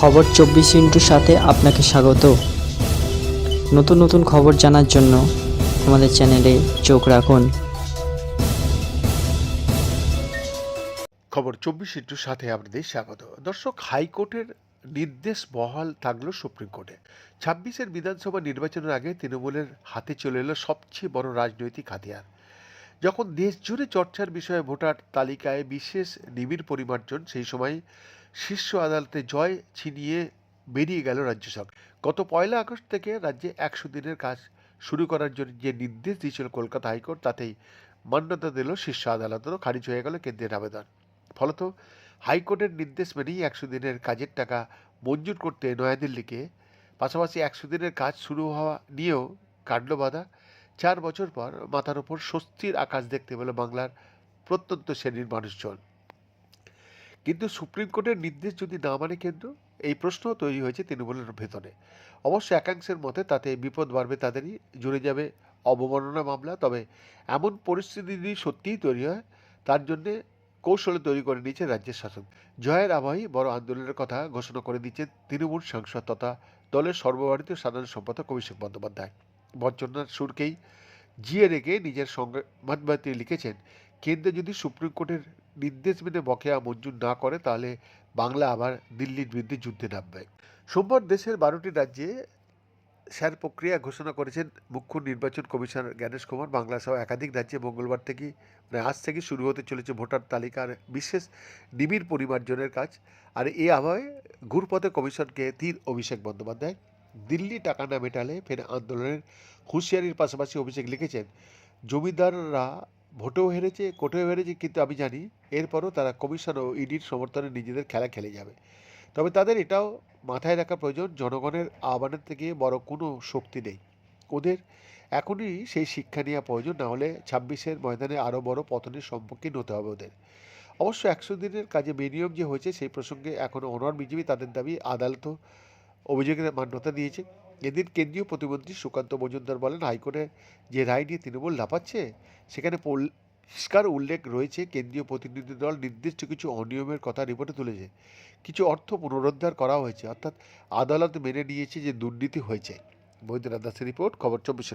খবর চব্বিশ ইন্টুর সাথে আপনাকে স্বাগত। নতুন নতুন খবর জানার জন্য আমাদের চ্যানেলে চোখ রাখুন। খবর চব্বিশ ইন্টুর সাথে আপনাদের স্বাগত। দর্শক, হাইকোর্টের নির্দেশ বহাল থাকল সুপ্রিম কোর্টে। ছাব্বিশের বিধানসভা নির্বাচনের আগে তৃণমূলের হাতে চলে এলো সবচেয়ে বড় রাজনৈতিক হাতিয়ার। যখন দেশ জুড়ে চর্চার বিষয়ে ভোটার তালিকায় বিশেষ নিবিড় পরিমার্জন, সেই সময় শীর্ষ আদালতে জয় ছিনিয়ে বেরিয়ে গেল রাজ্য সরকার গত পয়লা আগস্ট থেকে রাজ্যে একশো দিনের কাজ শুরু করার জন্য যে নির্দেশ দিয়েছিল কলকাতা হাইকোর্ট, তাতেই মান্যতা দিল শীর্ষ আদালতেরও। খারিজ হয়ে গেল কেন্দ্রের আবেদন। ফলত হাইকোর্টের নির্দেশ মেনেই একশো দিনের কাজের টাকা মঞ্জুর করতে নয়াদিল্লিকে। পাশাপাশি একশো দিনের কাজ শুরু হওয়া নিয়েও কাটল বাধা। চার বছর পর মাথার ওপর স্বস্তির আকাশ দেখতে পেল বাংলার প্রত্যন্ত শ্রেণির মানুষজন। কিন্তু সুপ্রিম কোর্টের নির্দেশ যদি না মানে কেন্দ্র, এই প্রশ্ন তৈরি হয়েছে তৃণমূলের ভেতরে। অবশ্য একাংশের মতে তাতে বিপদ বাড়বে তাদেরই, জুড়ে যাবে অবমাননা মামলা, তবে এমন পরিস্থিতি যদি সত্যিই তৈরি হয়, তার জন্যে কৌশলে তৈরি করে নিয়েছে রাজ্যের শাসক। জয়ের আবহাওয়াই বড় আন্দোলনের কথা ঘোষণা করে দিচ্ছেন তৃণমূল সাংসদ তথা দলের সর্বভারতীয় সাধারণ সম্পাদক অভিষেক বন্দ্যোপাধ্যায়। বঞ্চনার সুরকেই জিয়ে রেখে নিজের সংবাদবার্তায় লিখেছেন, কেন্দ্র যদি সুপ্রিম কোর্টের নির্দেশ মেনে বকেয়া মঞ্জুর না করে, তাহলে বাংলা আবার দিল্লির বিরুদ্ধে যুদ্ধে নামবে। সোমবার দেশের বারোটি রাজ্যে স্যার প্রক্রিয়া ঘোষণা করেছেন মুখ্য নির্বাচন কমিশনার জ্ঞানেশ কুমার। বাংলা সহ একাধিক রাজ্যে মঙ্গলবার থেকে মানে আজ থেকে শুরু হতে চলেছে ভোটার তালিকার বিশেষ নিবিড় পরিমার্জনের কাজ। আর এ আবহে ঘুরপথে কমিশনকে তীর অভিষেক বন্দ্যোপাধ্যায় দিল্লি টাকা না মেটালে ফের আন্দোলনের হুঁশিয়ারির পাশাপাশি অভিষেক লিখেছেন, জমিদাররা ভোটেও হেরেছে, কোর্টেও হেরেছে, কিন্তু আমি জানি এরপরও তারা কমিশন ও ইডির সমর্থনে নিজেদের খেলা খেলে যাবে। তবে তাদের এটাও মাথায় রাখা প্রয়োজন, জনগণের আহ্বানের থেকে বড় কোনো শক্তি নেই। ওদের এখনই সেই শিক্ষা নেওয়া প্রয়োজন, না হলে ছাব্বিশের ময়দানে আরও বড় পতনের সম্মুখীন হতে হবে ওদের। অবশ্য একশো দিনের কাজে বিনিয়োগ যে হয়েছে, সেই প্রসঙ্গে এখনও অনর বিজেপি তাদের দাবি আদালত অভিযোগের মান্যতা দিয়েছে। এদিন কেন্দ্রীয় প্রতিমন্ত্রী সুকান্ত মজুমদার বলেন, হাইকোর্টে যে রায় নিয়ে তৃণমূল লাফাচ্ছে সেখানে পরিষ্কার উল্লেখ রয়েছে, কেন্দ্রীয় প্রতিনিধি দল নির্দিষ্ট কিছু অনিয়মের কথা রিপোর্টে তুলেছে। কিছু অর্থ পুনরুদ্ধার করা হয়েছে, অর্থাৎ আদালত মেনে নিয়েছে যে দুর্নীতি হয়েছে। বৈদ্যনাথ দাসের রিপোর্ট, খবর চব্বিশ